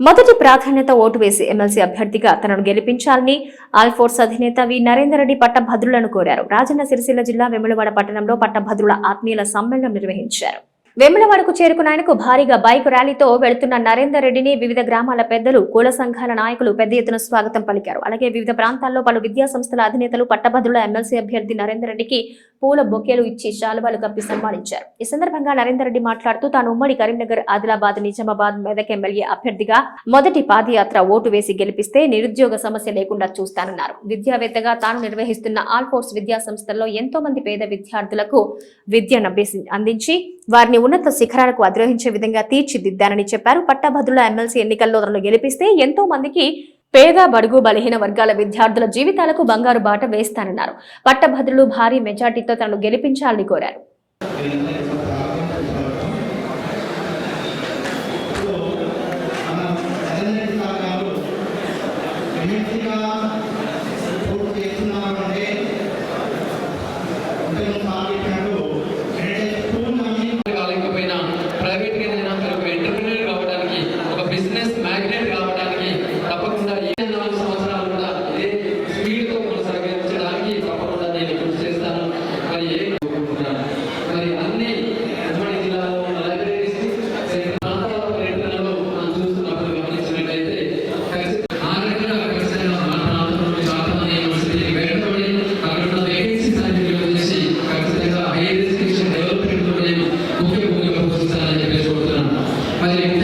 మొదటి ప్రాధాన్యత ఓటు వేసి ఎమ్మెల్సీ అభ్యర్థిగా తనను గెలిపించాలని ఆల్ఫోర్స్ అధినేత వి. నరేందరెడ్డి పట్టభద్రులను కోరారు. రాజన్న సిరిసిల్ల జిల్లా వెములవాడ పట్టణంలో పట్టభద్రుల ఆత్మీయుల సమ్మేళనం నిర్వహించారు. వెములవాడకు చేరుకున్న ఆయనకు భారీగా బైక్ ర్యాలీతో వెళుతున్న నరేందర్ రెడ్డిని వివిధ గ్రామాల పెద్దలు కుల సంఘాల నాయకులు పెద్ద ఎత్తున స్వాగతం పలికారు. అలాగే వివిధ ప్రాంతాల్లో పలు విద్యా సంస్థల అధినేతలు పట్టభద్రుల ఎమ్మెల్సీ అభ్యర్థి నరేందర్ రెడ్డికి పూల బొకేలు ఇచ్చి శాలువాలు కప్పి సన్మానించారు. ఈ సందర్భంగా నరేందర్ రెడ్డి మాట్లాడుతూ తాను ఉమ్మడి కరీంనగర్ ఆదిలాబాద్ నిజామాబాద్ మెదక్ ఎమ్మెల్యే అభ్యర్థిగా మొదటి పాదయాత్ర ఓటు వేసి గెలిపిస్తే నిరుద్యోగ సమస్య లేకుండా చూస్తానన్నారు. విద్యావేత్తగా తాను నిర్వహిస్తున్న ఆల్ఫోర్స్ విద్యా సంస్థల్లో ఎంతో మంది పేద విద్యార్థులకు విద్యను అందించి వారిని ఉన్నత శిఖరాలకు అధిరోహించే విధంగా తీర్చిదిద్దానని చెప్పారు. పట్టభద్రుల ఎమ్మెల్సీ ఎన్నికల్లో తనను గెలిపిస్తే ఎంతో మందికి పేద బడుగు బలహీన వర్గాల విద్యార్థుల జీవితాలకు బంగారు బాట వేస్తానన్నారు. పట్టభద్రులు భారీ మెజార్టీతో తనను గెలిపించాలని కోరారు. ma delle